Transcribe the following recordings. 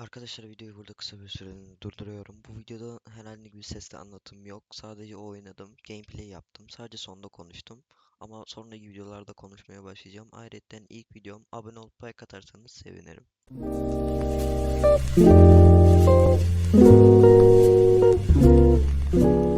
Arkadaşlar videoyu burada kısa bir süreliğine durduruyorum. Bu videoda herhangi bir sesli anlatım yok. Sadece oynadım. Gameplay yaptım. Sadece sonda konuştum. Ama sonraki videolarda konuşmaya başlayacağım. Ayrıca ilk videom abone olup like atarsanız sevinirim. Müzik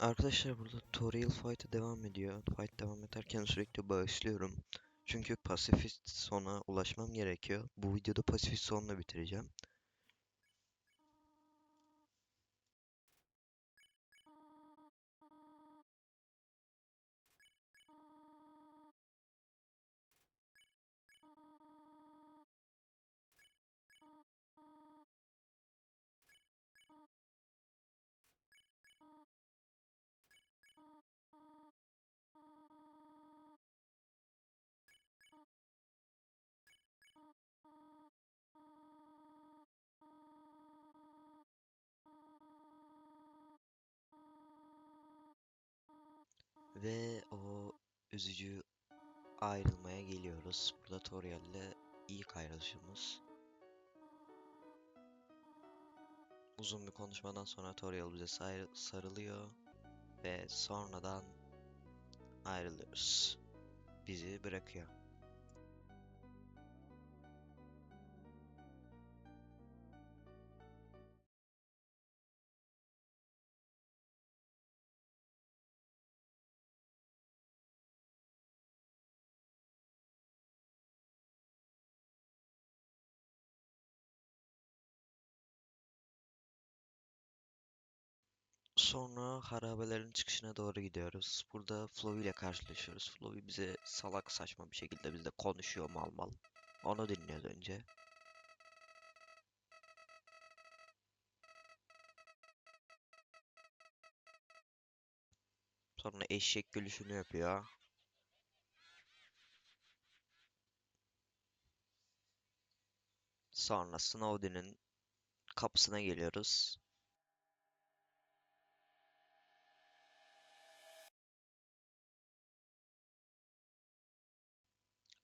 Arkadaşlar burada Toriel Fight'a devam ediyor. Fight devam ederken sürekli bağışlıyorum. Çünkü pasifist sona ulaşmam gerekiyor. Bu videoda pasifist sonla bitireceğim. Ve o üzücü ayrılmaya geliyoruz. Burada Toriel'le ilk ayrılışımız. Uzun bir konuşmadan sonra Toriel bize sar- sarılıyor ve sonradan ayrılıyoruz. Bizi bırakıyor. Sonra harabelerin çıkışına doğru gidiyoruz. Burada Flowey ile karşılaşıyoruz. Flowey bize salak saçma bir şekilde bizle konuşuyor mal mal. Onu dinliyoruz önce. Sonra eşek gülüşünü yapıyor. Sonra Snowden'in kapısına geliyoruz.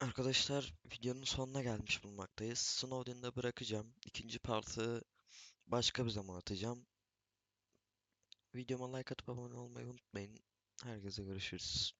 Arkadaşlar videonun sonuna gelmiş bulunmaktayız. Snowden'da bırakacağım. İkinci partı başka bir zaman atacağım. Videoma like atıp abone olmayı unutmayın. Herkese görüşürüz.